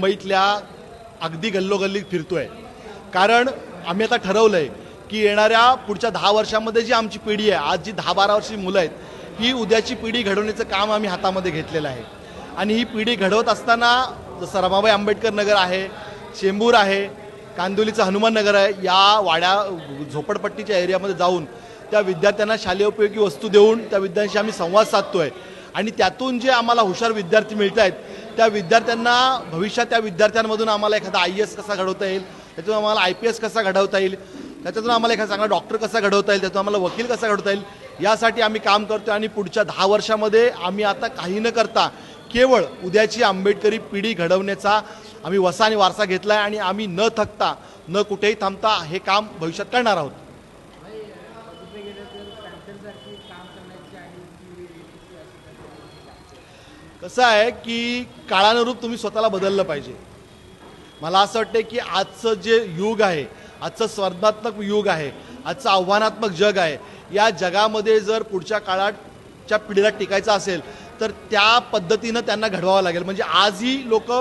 मुंबईतल्या अगदी गल्लोगल्लीत फिरतोय. कारण आम्ही आता ठरवलं आहे की येणाऱ्या पुढच्या दहा वर्षामध्ये जी आमची पिढी आहे आज जी दहा बारा वर्षी मुलं आहेत ही उद्याची पिढी घडवण्याचं काम आम्ही हातामध्ये घेतलेलं आहे. आणि ही पिढी घडवत असताना जसं रमाबाई आंबेडकर नगर आहे चेंबूर आहे कांदिवलीचं हनुमान नगर आहे या वाड्या झोपडपट्टीच्या एरियामध्ये जाऊन त्या विद्यार्थ्यांना शालेय उपयोगी वस्तू देऊन त्या विद्यार्थ्यांशी आम्ही संवाद साधतो आहे आणि त्यातून जे आम्हाला हुशार विद्यार्थी मिळत आहेत त्या विद्यार्थ्यांना भविष्यात त्या विद्यार्थ्यांमधून आम्हाला एखादा आय एस कसा घडवता येईल त्यातून आम्हाला आय पी एस कसा घडवता येईल त्याच्यातून आम्हाला एखादा चांगला डॉक्टर कसा घडवता येईल त्यातून आम्हाला वकील कसा घडवता येईल यासाठी आम्ही काम करतो आणि पुढच्या दहा वर्षामध्ये आम्ही आता काही न करता केवळ उद्याची आंबेडकरी पिढी घडवण्याचा आम्ही वसा आणि वारसा घेतला आहे आणि आम्ही न थकता न कुठेही थांबता हे काम भविष्यात करणार आहोत बघितलं गेलं तर पॅन्थरसारखी काम करण्याची आणि ती वेगळी असं कसं आहे की काळानुरूप तुम्ही स्वतःला बदललं पाहिजे. मला असं वाटतं की आजचं जे युग आहे आजचं स्पर्धात्मक युग आहे आजचं आव्हानात्मक जग आहे या जगामध्ये जर पुढच्या काळाच्या पिढीला टिकायचं असेल तर त्या पद्धतीनं त्यांना घडवावं लागेल. म्हणजे आजही लोक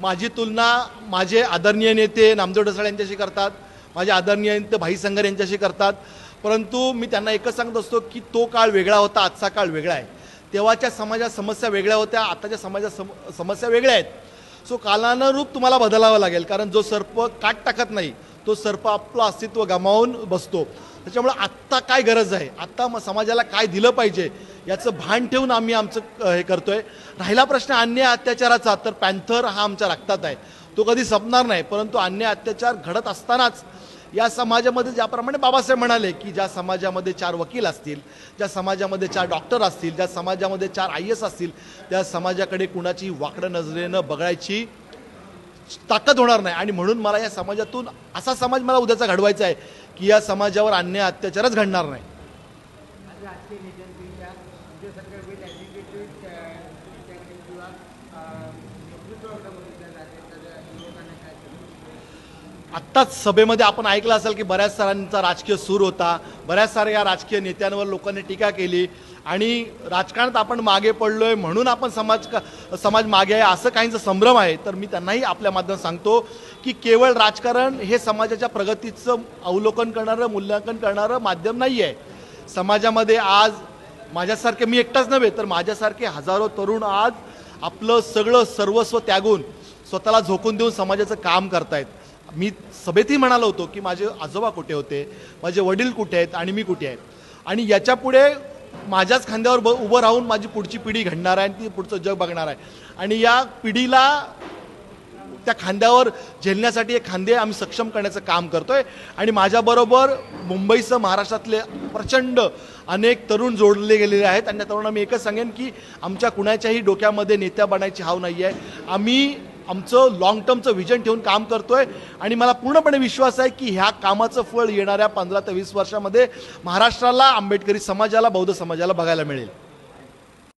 माझी तुलना माझे आदरणीय नेते नामदेव ढसाळ यांच्याशी करतात माझे आदरणीय नेते भाई संगर यांच्याशी करतात परंतु मी त्यांना एकच सांगत असतो की तो काळ वेगळा होता आजचा काळ वेगळा आहे. तेव्हाच्या समाजात समस्या वेगळ्या होत्या आताच्या समाजात सम समस्या वेगळ्या आहेत. सो कालानुरूप तुम्हाला बदलावं लागेल कारण जो सर्प काट टाकत नाही तो सर्प आपलं अस्तित्व गमावून बसतो. त्याच्यामुळं आत्ता काय गरज आहे? आत्ता मग समाजाला काय दिलं पाहिजे याचं भान ठेवून आम्ही आमचं हे हे करतोय. राहिला प्रश्न अन्याय अत्याचाराचा तर पॅन्थर हा आमच्या रक्तात आहे. तो कधी संपणार नाही परंतु अन्याय अत्याचार घडत असतानाच या समाजामध्ये ज्याप्रमाणे बाबासाहेब म्हणाले की ज्या समाजामध्ये चार वकील असतील ज्या समाजामध्ये चार डॉक्टर असतील ज्या समाजामध्ये चार आय एस असतील त्या समाजाकडे कुणाची वाकडं नजरेनं बघायची ताकद होणार नाही. आणि म्हणून मला या समाजातून असा समाज मला उद्याचा घडवायचा आहे की या समाजावर अन्याय अत्याचारच घडणार नाही. आत्ताच सभेमध्ये आपण ऐकलं असेल की बऱ्याच सारांचा राजकीय सूर होता बऱ्याच साऱ्या या राजकीय नेत्यांवर लोकांनी टीका केली आणि राजकारणात आपण मागे पडलोय म्हणून आपण समाज का- समाज मागे आहे असं काहींचा संभ्रम आहे. तर मी त्यांनाही आपल्या माध्यमात सांगतो की केवळ राजकारण हे समाजाच्या प्रगतीचं अवलोकन करणारं मूल्यांकन करणारं माध्यम नाही आहे समाजामध्ये आज माझ्यासारखे मी एकटाच नव्हे तर माझ्यासारखे हजारो तरुण आज आपलं सगळं सर्वस्व त्यागून स्वतःला झोकून देऊन समाजाचं काम करतायत. मी सभेतही म्हणालो होतो की माझे आजोबा कुठे होते माझे वडील कुठे आहेत आणि मी कुठे आहे आणि याच्यापुढे माझ्याच खांद्यावर ब उभं राहून माझी पुढची पिढी घडणार आहे आणि ती पुढचं जग बघणार आहे. आणि या पिढीला त्या खांद्यावर झेलण्यासाठी हे खांदे आम्ही सक्षम करण्याचं काम करतोय. आणि माझ्याबरोबर मुंबईसह महाराष्ट्रातले प्रचंड अनेक तरुण जोडले गेलेले आहेत. आणि त्या तरुणांना मी एकच सांगेन की आमच्या कुणाच्याही डोक्यामध्ये नेत्या बनायची हाव नाही आहे आम्ही आमचं लॉंग टर्मचं विजन ठेवून काम करतोय. आणि मला पूर्णपणे विश्वास आहे की ह्या कामाचं फळ येणाऱ्या पंधरा ते वीस वर्षामध्ये महाराष्ट्राला आंबेडकरी समाजाला बौद्ध समाजाला बघायला मिळेल.